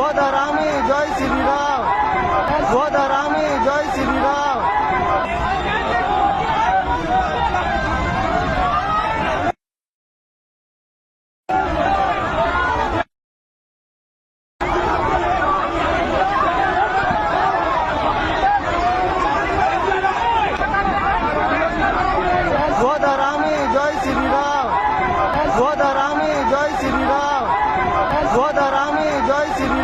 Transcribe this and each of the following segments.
बहुत आरामी जय श्री राम बहुत जय श्री राम बहुत जय श्री राम बहुत जय श्री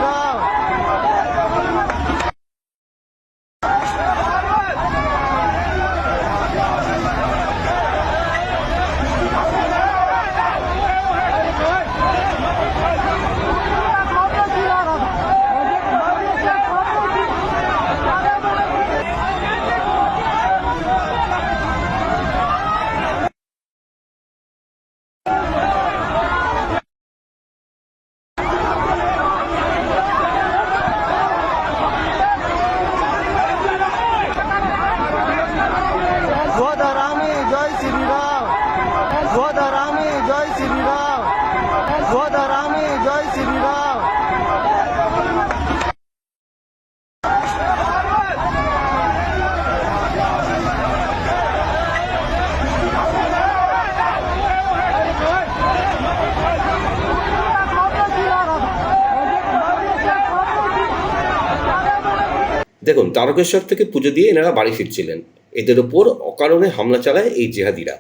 দেখুন, তারকেশ্বর থেকে পুজো দিয়ে এনারা বাড়ি ফিরছিলেন। এদের ওপর অকারণে হামলা চালায় এই জেহাদিরা।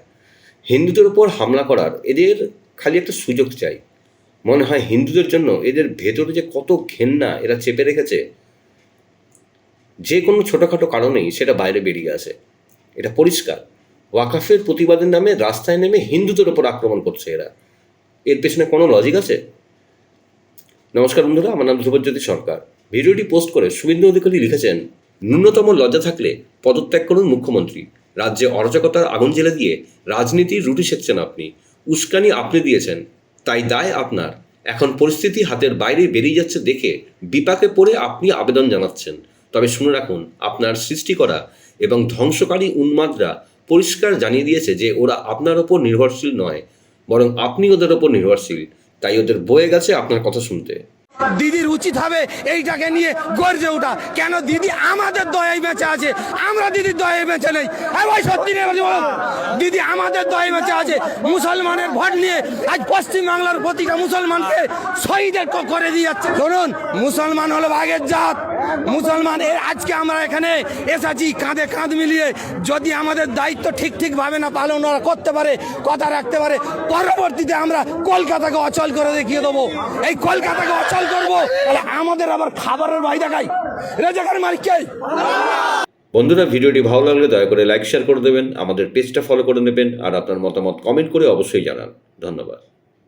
হিন্দুদের ওপর হামলা করার এদের খালি একটা সুযোগ চাই। মনে হয় হিন্দুদের জন্য এদের ভেতরে যে কত ঘেন্না এরা চেপে রেখেছে যে কোনো ছোটোখাটো কারণেই সেটা বাইরে বেরিয়ে আসে। এটা পরিষ্কার। ওয়াকাফের প্রতিবাদের নামে রাস্তায় নেমে হিন্দুদের ওপর আক্রমণ করছে এরা। এর পেছনে কোনো লজিক আছে? নমস্কার বন্ধুরা, আমার নাম ধ্রুবজ্যোতি সরকার। ভিডিওটি পোস্ট করে শুভেন্দু অধিকারী লিখেছেন, ন্যূনতম লজ্জা থাকলে পদত্যাগ করুন মুখ্যমন্ত্রী। রাজ্যে অরাজকতার আগুন জেলে দিয়ে রাজনীতির রুটি সেকছেন আপনি। উস্কানি আপনি দিয়েছেন, তাই দায় আপনার। এখন পরিস্থিতি হাতের বাইরে বেরিয়ে যাচ্ছে দেখে বিপাকে পড়ে আপনি আবেদন জানাচ্ছেন। তবে শুনে রাখুন, আপনার সৃষ্টি করা এবং ধ্বংসকারী উন্মাদরা পরিষ্কার জানিয়ে দিয়েছে যে ওরা আপনার ওপর নির্ভরশীল নয়, বরং আপনি ওদের ওপর নির্ভরশীল। তাই ওদের বয়ে গেছে আপনার কথা শুনতে। দিদির উচিত হবে এইটাকে নিয়ে গর্জে ওঠা। কেন দিদি আমাদের দয়ায় বেঁচে আছে, আমরা দিদির দয়ায় বেঁচে নেই। হ্যাঁ ভাই, সত্যি। দিদি আমাদের দয়ায় বেঁচে আছে, মুসলমানের ভোট নিয়ে আজ পশ্চিমবাংলার প্রতিটা মুসলমানকে শহীদের করে দিয়ে যাচ্ছে। ধরুন, মুসলমান হলো ভাগের জাত। মুসলমান এর আজকে আমরা এখানে এসেছি, কাঁধে কাঁধ মিলিয়ে। যদি আমাদের দায়িত্ব ঠিক ঠিকভাবে না পালন ওরা করতে পারে, কথা রাখতে পারে, পরবর্তীতে আমরা কলকাতাকে অচল করে দেখিয়ে দেবো। এই কলকাতাকে অচল করব, তাহলে আমাদের আবার খাবারের ভাই দেখাই। রেজাকার মালিককে বন্ধুরা, ভিডিওটি ভালো লাগলে দয়া করে লাইক শেয়ার করে দেবেন, আমাদের পেজটা ফলো করে নেবেন, আর আপনার মতামত কমেন্ট করে অবশ্যই জানান। ধন্যবাদ।